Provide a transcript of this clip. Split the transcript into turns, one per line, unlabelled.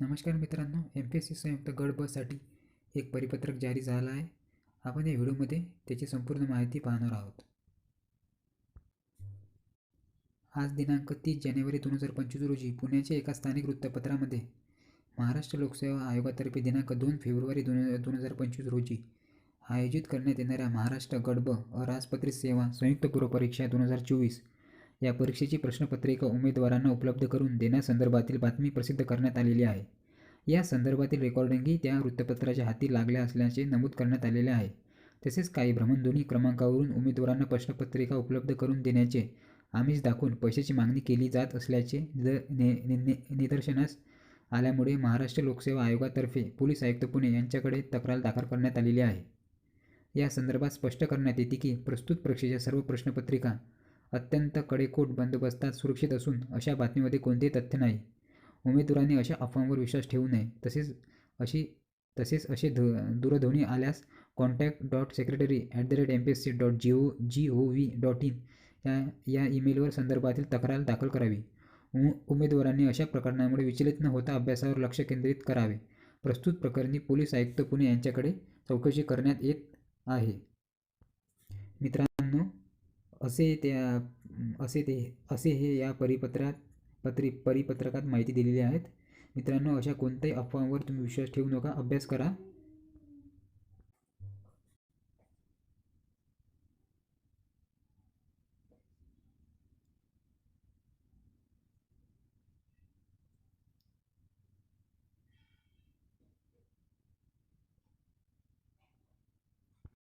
नमस्कार मित्रांनो M P S C संयुक्त गट बससाठी एक परिपत्रक जारी झालं आहे. आपण या व्हिडिओमध्ये त्याची संपूर्ण माहिती पाहणार आहोत. आज दिनांक तीस जानेवारी दोन हजार पंचवीस रोजी पुण्याच्या एका स्थानिक वृत्तपत्रामध्ये महाराष्ट्र लोकसेवा आयोगातर्फे दिनांक दोन फेब्रुवारी दोन दोन हजार पंचवीस रोजी आयोजित करण्यात येणाऱ्या महाराष्ट्र गडब अराजपत्रित सेवा संयुक्त पूर्वपरीक्षा दोन हजार चोवीस या परीक्षेची प्रश्नपत्रिका उमेदवारांना उपलब्ध करून देण्यासंदर्भातील बातमी प्रसिद्ध करण्यात आलेली आहे. या संदर्भातील रेकॉर्डिंगही त्या वृत्तपत्राच्या हाती लागल्या असल्याचे नमूद करण्यात आलेले आहे. तसेच काही भ्रमणध्वनी क्रमांकावरून उमेदवारांना प्रश्नपत्रिका उपलब्ध करून देण्याचे आमिष दाखवून पैशाची मागणी केली जात असल्याचे ने नि- निदर्शनास आल्यामुळे महाराष्ट्र लोकसेवा आयोगातर्फे पोलीस आयुक्त पुणे यांच्याकडे तक्रार दाखल करण्यात आलेली आहे. या संदर्भात स्पष्ट करण्यात येते की प्रस्तुत परीक्षेच्या सर्व प्रश्नपत्रिका अत्यंत कडेकोट बंदोबस्तात सुरक्षित असून अशा बातमीमध्ये कोणतेही तथ्य नाही. उमेदवारांनी अशा अफवांवर विश्वास ठेवू नये. तसेच अशी तसेच असे ध दूरध्वनी आल्यास contact dot secretary at the rate M P S C dot G O G O V dot in या या ईमेलवर संदर्भातील तक्रार दाखल करावी. उ उमेदवारांनी अशा प्रकरणामुळे विचलित न होता अभ्यासावर लक्ष केंद्रित करावे. प्रस्तुत प्रकरणी पोलीस आयुक्त पुणे यांच्याकडे चौकशी करण्यात येत आहे. मित्रांनो असे त्या असे ते असे हे या परिपत्रात पत्री परिपत्रकात माहिती दिलेली आहेत. मित्रांनो अशा कोणत्याही अफवांवर तुम्ही विश्वास ठेवू नका. अभ्यास करा.